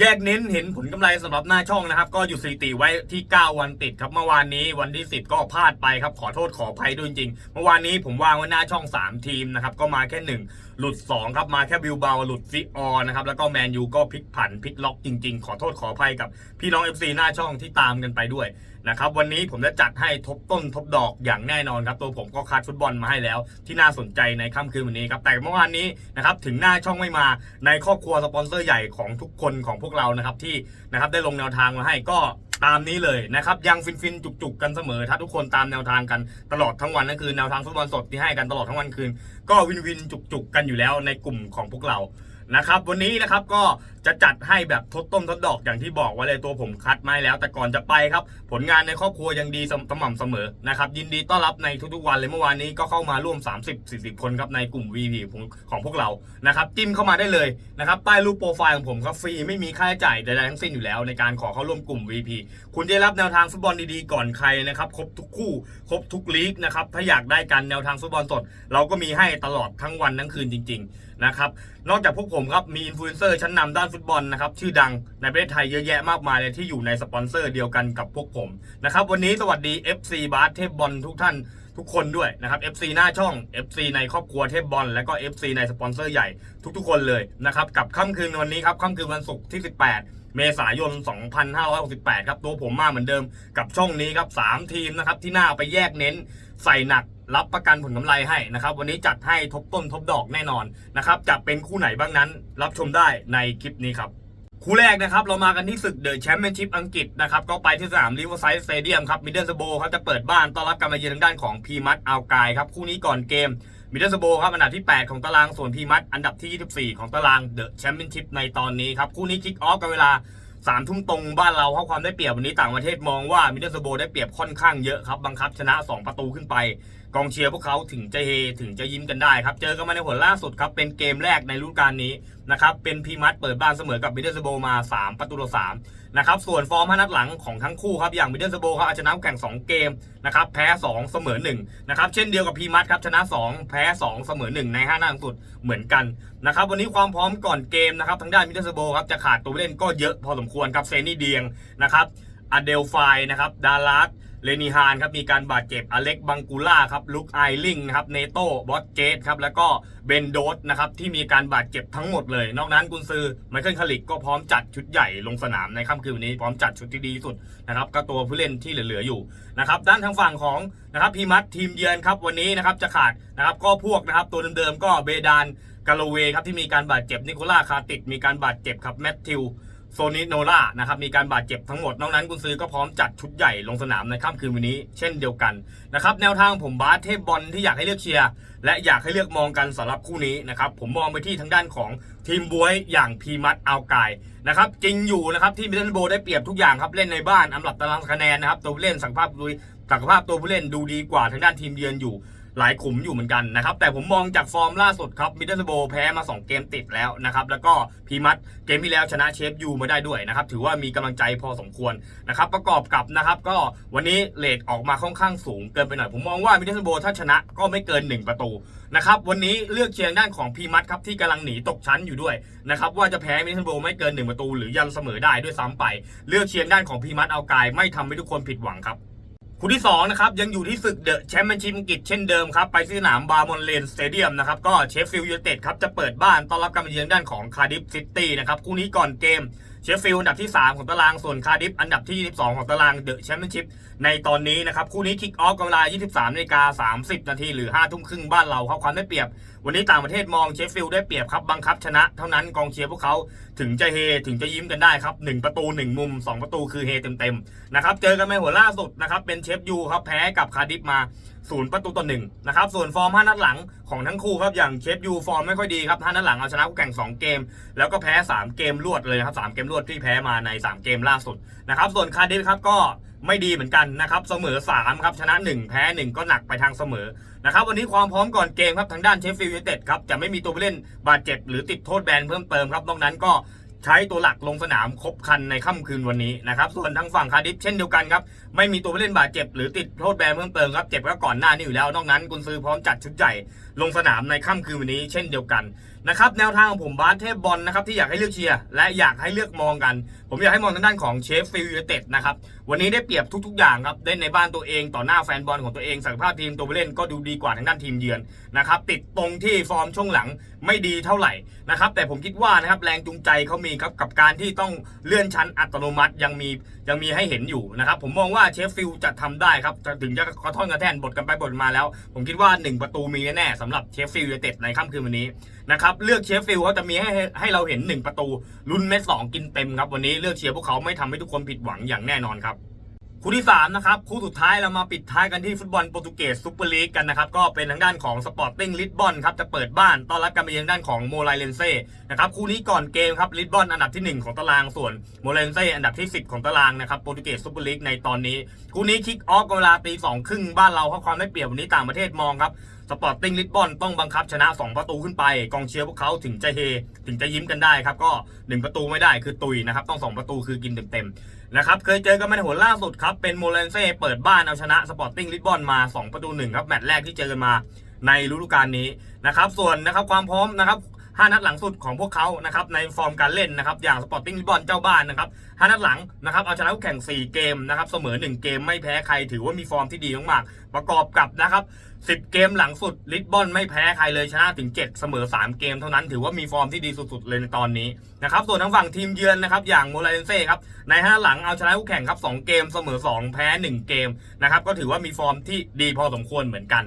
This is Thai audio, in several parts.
แยกเน้นเห็นผลกำไรสำหรับหน้าช่องนะครับ ก็อยู่สถิติไว้ที่ 9 วันติดครับเมื่อวานนี้วันที่ 10 ก็พลาดไปครับขอโทษขออภัยด้วยจริงเมื่อวานนี้ผมวางไว้หน้าช่อง 3 ทีมนะครับก็มาแค่ 1 หลุด 2 ครับมาแค่บิวเบาหลุดซิออนะครับแล้วก็แมนยูก็พลิกผันพลิกล็อกจริง ๆ ขอโทษขออภัยกับพี่น้อง FC หน้าช่องที่ตามกันไปด้วยนะครับวันนี้ผมจะจัดให้ทบต้นทบดอกอย่างแน่นอนครับตัวผมก็คัดฟุตบอลมาให้แล้ว ที่น่าสนใจในค่ำคืนวันนี้ครับแต่เมื่อวานนี้นะครับถึงหน้าช่องไม่มาในครอบครัวสปอนเซอร์ใหญ่ของทุกคนของพวกเรานะครับที่นะครับได้ลงแนวทางมาให้ก็ตามนี้เลยนะครับยังฟินๆ จุกๆ กันเสมอ ถ้าทุกคนตามแนวทางกันตลอดทั้งวันนั่นคือแนวทางฟุตบอลสดที่ให้กันตลอดทั้งวันคืน ก็วินวินจุกๆ กันอยู่แล้วในกลุ่มของพวกเรานะครับวันนี้นะครับก็ จะจัดให้แบบทดต้มทดดอกอย่างที่บอกไว้เลยตัวผมคัดมาแล้ว แต่ก่อนจะไปครับ ผลงานในครอบครัวยังดีสม่ำเสมอนะครับยินดีต้อนรับในทุกๆวันเลยเมื่อวานนี้ก็เข้ามาร่วม 30-40 คนครับในกลุ่ม VP ของของพวกเรานะครับจิ้มเข้ามาได้เลยนะครับใต้รูปโปรไฟล์ของผมครับฟรีไม่มีค่าใช้จ่ายใดๆทั้งสิ้นอยู่แล้ว ในการขอเข้าร่วมกลุ่ม VP คุณจะได้รับแนวทางฟุตบอลดีๆก่อนใครนะครับครบทุกคู่ครบทุกลีกนะครับถ้าอยากได้กันแนวทางฟุตบอลสด เราก็มีให้ตลอดทั้งวันทั้งคืนจริง ๆนะครับนอกจากพวกผมครับมีอินฟลูเอนเซอร์ชั้นนำด้านฟุตบอลนะครับชื่อดังในประเทศไทยเยอะแยะมากมายเลยที่อยู่ในสปอนเซอร์เดียวกันกับพวกผมนะครับวันนี้สวัสดี FC บาสเทพบอลทุกท่านทุกคนด้วยนะครับ FC หน้าช่อง FC ในครอบครัวเทพบอลและก็ FC ในสปอนเซอร์ใหญ่ทุกๆ คนเลยนะครับกับค่ำคืนวันนี้ครับค่ำคืนวันศุกร์ที่ 18 เมษายน 2568 ครับตัวผมมาเหมือนเดิมกับช่องนี้ครับ 3 ทีมนะครับที่น่าไปแยกเน้นใส่หนัก รับประกันผลกำไรให้นะครับ วันนี้จัดให้ทบต้นทบดอกแน่นอนนะครับจะเป็นคู่ไหนบ้างนั้น รับชมได้ในคลิปนี้ครับคู่แรกนะครับเรามากันที่ศึกเดอะแชมเปี้ยนชิพอังกฤษนะครับก็ไปที่สนามลิเวอร์ไซด์สเตเดียมครับมิดเดิลสโบครับจะเปิดบ้านต้อนรับการมาเยือนทางด้านของพีมัตอัลกายครับคู่นี้ก่อนเกมมิดเดิลสโบครับอันดับที่ 8 ของตารางส่วนพีมัตอันดับที่ 24 ของตารางเดอะแชมเปี้ยนชิพในตอนนี้ครับคู่นี้คิกออฟกันเวลาสามทุ่มตรงบ้านเราเพราความได้เปรียบวันนี้ต่างประเทศมองว่ามิดเดิลสโบได้เปรียบค่อนข้างเยอะครับบังคับชนะ 2 ประตูขึ้นไป กองเชียร์พวกเขาถึงจะเฮถึงจะยิ้มกันได้ครับ เจอกันมาในผลล่าสุดครับ เป็นเกมแรกในฤดูกาลนี้นะครับ เป็นพีมัตเปิดบ้านเสมอกับมิดเดิลสโบมา 3 ประตูต่อ3นะครับ ส่วนฟอร์มห้านัดหลังของทั้งคู่ครับ อย่างมิดเดิลสโบครับเอาชนะแข่ง 2 เกมนะครับ แพ้ 2 เสมอ1นะครับ เช่นเดียวกับพีมัตครับ ชนะ 2 แพ้ 2 เสมอ 1 ใน5นัดหลังสุดเหมือนกันนะครับ วันนี้ความพร้อมก่อนเกมนะครับ ทางด้านมิดเดิลสโบครับ จะขาดตัวเล่นก็เยอะพอสมควรครับ เซนี่เดียงนะครับอเดลไฟนะครับ ดารัส เลนิฮานครับมีการบาดเจ็บอเล็กบังกูล่าครับลุกไอลิงนะครับเนโต้บอสเจสครับแล้วก็เบนโดสนะครับที่มีการบาดเจ็บทั้งหมดเลย นอกนั้นกุนซือไมเคิลคาลิกก็พร้อมจัดชุดใหญ่ลงสนามในค่ำคืนวันนี้พร้อมจัดชุดที่ดีที่สุดนะครับก็ตัวผู้เล่นที่เหลือๆอยู่นะครับด้านทางฝั่งของนะครับพีมัตทีมเยือนครับวันนี้นะครับจะขาดนะครับก็พวกนะครับตัวเดิมๆก็เบดานกาโลเวย์ครับที่มีการบาดเจ็บนิโคล่าคาติดมีการบาดเจ็บครับแมทธิว โซนิโนล่านะครับมีการบาดเจ็บทั้งหมดนอกนั้นกุนซือก็พร้อมจัดชุดใหญ่ลงสนามในค่ำคืนวันนี้ เช่นเดียวกันนะครับแนวทางผมบาสเทพบอลที่อยากให้เลือกเชียร์และอยากให้เลือกมองกันสำหรับคู่นี้นะครับผมมองไปที่ทางด้านของทีมบวยอย่างพีมัตอัลกายนะครับจริงอยู่นะครับที่มิเดิลโบได้เปรียบทุกอย่างครับเล่นในบ้านอันดับตารางคะแนนนะครับตัวผู้เล่นสังภาพดูศักยภาพตัวผู้เล่นดูดีกว่าทางด้านทีมเยือนอยู่ หลายขุมอยู่เหมือนกันนะครับ แต่ผมมองจากฟอร์มล่าสุดครับมิดเดิลโบแพ้มา 2 เกมติดแล้วนะครับ แล้วก็พีมัตเกมที่แล้วชนะเชฟยูมาได้ด้วยนะครับ ถือว่ามีกำลังใจพอสมควรนะครับ ประกอบกับนะครับก็วันนี้เลทออกมาค่อนข้างสูงเกินไปหน่อย ผมมองว่ามิดเดิลโบถ้าชนะก็ไม่เกิน 1 ประตูนะครับวันนี้เลือกเชียร์ด้านของพีมัตครับที่กำลังหนีตกชั้นอยู่ด้วยนะครับว่าจะแพ้มิดเดิลโบไม่เกิน 1 ประตู หรือยันเสมอได้ด้วยซ้ำไป เลือกเชียร์ด้านของพีมัตเอากายไม่ทำให้ทุกคนผิดหวังครับ คู่ที่2นะครับยังอยู่ที่ศึกเดอะแชมเปี้ยนชิพอังกฤษเช่นเดิมครับ ไปที่สนามบาร์มอนเลนสเตเดียมนะครับก็เชฟฟิลด์ยูไนเต็ดครับจะเปิดบ้านต้อนรับการมาเยือนด้านของคาร์ดิฟซิตี้นะครับคู่นี้ก่อนเกม เชฟฟิลด์อันดับที่ 3 ของตาราง ส่วนคาร์ดิฟอันดับที่ 22 ของตารางเดอะแชมเปี้ยนชิพในตอนนี้นะครับ คู่นี้คิกออฟกันเวลา23นาฬิกา30 นาทีหรือ5ทุ่มครึ่งบ้านเราครับความได้เปรียบ วันนี้ต่างประเทศมองเชฟฟิลด์ได้เปรียบครับบังคับชนะเท่านั้นกองเชียร์พวกเขาถึงจะเฮถึงจะยิ้มกันได้ครับ 1 ประตู 1 มุม 2 ประตูคือเฮเต็มๆนะครับเจอกันในหัวล่าสุดนะครับเป็นเชฟยูครับแพ้กับคาร์ดิฟมา ศูนย์ประตูต่อหนึ่งนะครับ ส่วนฟอร์ม5นัดหลังของทั้งคู่ครับ อย่างเชฟยูฟอร์มไม่ค่อยดีครับ5นัดหลังเอาชนะคู่แข่ง 2 เกม แล้วก็แพ้ 3 เกมรวดเลยครับ3เกมรวดที่แพ้มาใน 3 เกมล่าสุดนะครับส่วนคาร์ดิฟครับก็ไม่ดีเหมือนกันนะครับเสมอ3ครับชนะ 1 แพ้ 1 ก็หนักไปทางเสมอนะครับวันนี้ความพร้อมก่อนเกมครับทางด้านเชฟฟิลด์ยูไนเต็ดครับจะไม่มีตัวผู้เล่นบาดเจ็บหรือติดโทษแบนเพิ่มเติมครับนอกนั้นก็ใช้ตัวหลักลงสนามครบคันในค่ำคืนวันนี้นะครับส่วนทางฝั่งคาร์ดิฟเช่นเดียวกันครับไม่มีตัวผู้เล่นบาดเจ็บหรือติดโทษแบนเพิ่มเติมครับ เจ็บก็ก่อนหน้านี้อยู่แล้ว นอกนั้นกุนซือพร้อมจัดชุดใหญ่ลงสนามในค่ำคืนวันนี้เช่นเดียวกันนะครับแนวทางของผมบาสเทพบอลนะครับที่อยากให้เลือกเชียร์และอยากให้เลือกมองกัน ผมอยากให้มองทางด้านของเชฟฟิลด์ยูไนเต็ดนะครับวันนี้ได้เปรียบทุก ๆ อย่างครับได้ในบ้านตัวเองต่อหน้าแฟนบอลของตัวเองศักยภาพทีมตัวผู้เล่นก็ดูดีกว่าทางด้านทีมเยือนนะครับติดตรงที่ฟอร์มช่วงหลังไม่ดีเท่าไหร่นะครับแต่ผมคิดว่านะครับแรงจูงใจเขามีครับกับการที่ต้องเลื่อนชั้นอัตโนมัติยังมียังมีให้เห็นอยู่นะครับผมมองว่า่าเชฟฟิลด์จะทำได้ครับจะถึงจะกระท่อนกระแท่นบทกันไปบทมาแล้ว ผมคิดว่า 1 ประตูมีแน่ๆสำหรับเชฟฟิลด์ยูไนเต็ดในค่ำคืนวันนี้นะครับเลือกเชฟฟิลด์เขาจะมีให้ให้เราเห็น 1 ประตูลุ้นเม็ดสองกินเต็มครับวันนี้เลือกเชียร์พวกเขาไม่ทำให้ทุกคนผิดหวังอย่างแน่นอนครับ คู่ที่3นะครับคู่สุดท้ายเรามาปิดท้ายกันที่ฟุตบอลโปรตุเกสซูเปอร์ลีกกันนะครับก็เป็นทางด้านของสปอร์ติ้งลิสบอนครับจะเปิดบ้านต้อนรับการมาเยือนด้านของโมไลเลนเซ่นะครับคู่นี้ก่อนเกมครับลิสบอนอันดับทีหนึ่1 ของตารางส่วนโมไลเลนเซ่อันดับที่ 10 ของตารางนะครับโปรตุเกสซูเปอร์ลีกในตอนนี้ คู่นี้คิกออฟเวลาตีสองครึ่งบ้านเราข้อความได้เปรียบวันนี้ต่างประเทศมองครับ สปอร์ติ้งลิสบอนต้องบังคับชนะ 2 ประตูขึ้นไป กองเชียร์พวกเขาถึงจะเฮ ถึงจะยิ้มกันได้ครับ ก็ 1 ประตูไม่ได้คือตุยนะครับ ต้อง 2 ประตูคือกินเต็มๆนะครับเคยเจอกันมาในหนล่าสุดครับ เป็นโมเลนเซ่เปิดบ้านเอาชนะสปอร์ติ้งลิสบอนมา 2 ประตู1ครับแมตช์แรกที่เจอกันมาในฤดูกาลนี้นะครับส่วนนะครับความพร้อมนะครับ 5 นัดหลังสุดของพวกเขานะครับในฟอร์มการเล่นนะครับอย่างสปอร์ติ้งลิบอนเจ้าบ้านนะครับ5นัดหลังนะครับเอาชนะคู่แข่ง 4 เกมนะครับเสมอ 1 เกมไม่แพ้ใครถือว่ามีฟอร์มที่ดีมากๆประกอบกับนะครับ10 เกมหลังสุดลิบอนไม่แพ้ใครเลยชนะถึง 7 เสมอ 3 เกมเท่านั้นถือว่ามีฟอร์มที่ดีสุดๆเลยในตอนนี้นะครับส่วนทางฝั่งทีมเยือนนะครับอย่างโมราเลนเซ่ครับใน5นัดหลังเอาชนะคู่แข่งครับ2เกมเสมอ 2 แพ้ 1 เกมนะครับก็ถือว่ามีฟอร์มที่ดีพอสมควรเหมือนกัน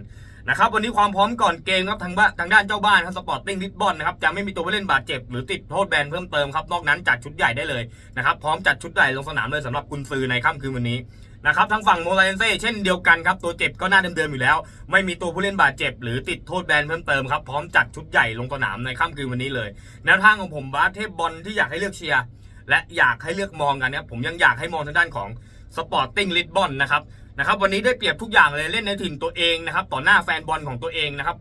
นะครับวันนี้ความพร้อมก่อนเกมครับทางบ้านทางด้านเจ้าบ้านครับสปอร์ติ้งลิสบอนนะครับจะไม่มีตัวผู้เล่นบาดเจ็บ หรือติดโทษแบนเพิ่มเติมครับนอกนั้นจัดชุดใหญ่ได้เลยนะครับพร้อมจัดชุดใหญ่ลงสนามเลยสำหรับกุนซือในค่ำคืนวันนี้นะครับทางฝั่งโมราเลนเซ่เช่นเดียวกันครับตัวเจ็บก็น่าเดิมๆอยู่แล้ว ไม่มีตัวผู้เล่นบาดเจ็บ หรือติดโทษแบนเพิ่มเติมครับพร้อมจัดชุดใหญ่ลงสนามในค่ำคืนวันนี้เลยแนวทางของผมบาสเทพบอลที่อยากให้เลือกเชียร์และอยากให้เลือกมองกันเนี่ยผมยังอยากให้มองทางด้านของสปอร์ติ้งลิสบอนนะครับ นะครับวันนี้ได้เปรียบทุกอย่างเลยเล่นในถิ่นตัวเองนะครับต่อหน้าแฟนบอลของตัวเองนะครับ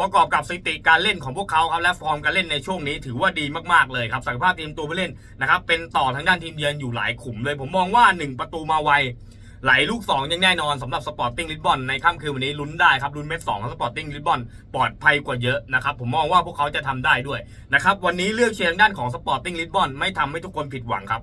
ประกอบกับสถิติการเล่นของพวกเขาครับและฟอร์มการเล่นในช่วงนี้ถือว่าดีมากๆเลยครับศักยภาพทีมตัวผู้เล่นนะครับเป็นต่อทางด้านทีมเยือนอยู่หลายขุมเลย ผมมองว่า 1 ประตูมาไวไหลลูก 2 ยังแน่นอนสำหรับสปอร์ติ้งลิสบอนในค่ำคืนวันนี้ลุ้นได้ครับลุ้นเม็ดสองของสปอร์ติ้งลิสบอนปลอดภัยกว่าเยอะนะครับผมมองว่าพวกเขาจะทำได้ด้วยนะครับวันนี้เลือกเชียร์ทางด้านของสปอร์ติ้งลิสบอนไม่ทำให้ทุกคนผิดหวังครับ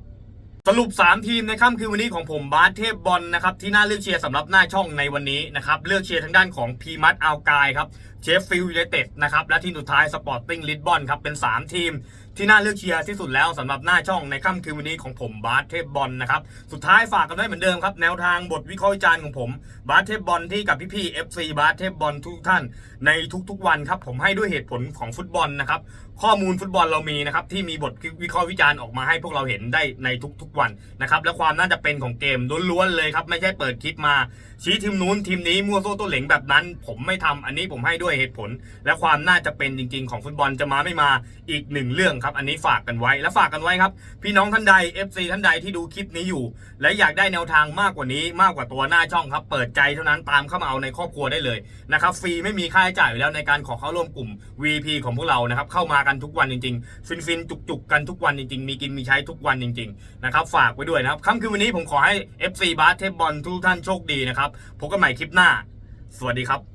สรุป 3 ทีมในค่ำคืนวันนี้ของผมบาสเทพบอลนะครับที่น่าเลือกเชียร์สำหรับหน้าช่องในวันนี้นะครับเลือกเชียร์ทางด้านของพีมัตอัลกายครับเชฟฟิลด์ยูไนเต็ดนะครับและทีมสุดท้ายสปอร์ติ้งลิสบอนครับเป็น 3 ทีม ที่น่าเลือกเชียร์ที่สุดแล้วสำหรับหน้าช่องในค่ำคืนวันนี้ของผมบาสเทพบอลนะครับสุดท้ายฝากกันไว้เหมือนเดิมครับ แนวทางบทวิเคราะห์วิจารณ์ของผมบาสเทพบอลที่กับพี่ๆ FC บาสเทพบอลทุกท่าน ในทุกๆวันครับผมให้ด้วยเหตุผลของฟุตบอลนะครับข้อมูลฟุตบอลเรามีนะครับที่มีบทวิเคราะห์วิจารณ์ออกมาให้พวกเราเห็นได้ในทุกๆวันนะครับและความน่าจะเป็นของเกมล้วนๆเลยครับไม่ใช่เปิดคลิปมา ชี้ทีมนู้นทีมนี้มั่วโซ่ตัวเหลงแบบนั้น ผมไม่ทำอันนี้ผมให้ด้วยเหตุผล และความน่าจะเป็นจริง ๆ ของฟุตบอลจะมาไม่มาอีกหนึ่งเรื่องครับ อันนี้ฝากกันไว้และฝากกันไว้ครับ พี่น้องท่านใด FC ท่านใดที่ดูคลิปนี้อยู่ และอยากได้แนวทางมากกว่านี้มากกว่าตัวหน้าช่องครับ เปิดใจเท่านั้นตามเข้ามาเอาในครอบครัวได้เลยนะครับฟรีไม่มีค่าใช้จ่ายอยู่แล้วในการขอเข้าร่วมกลุ่ม VP ของพวกเรานะครับเข้ามากันทุกวันจริงๆ ฟินๆจุกๆกันทุกวันจริงๆ มีกินมีใช้ทุกวันจริงๆนะครับฝากไว้ด้วยนะครับค่ำคืนวันนี้ผมขอให้ FC บาสเทปบอลทุกท่านโชคดีนะครับพบกันใหม่คลิปหน้า สวัสดีครับ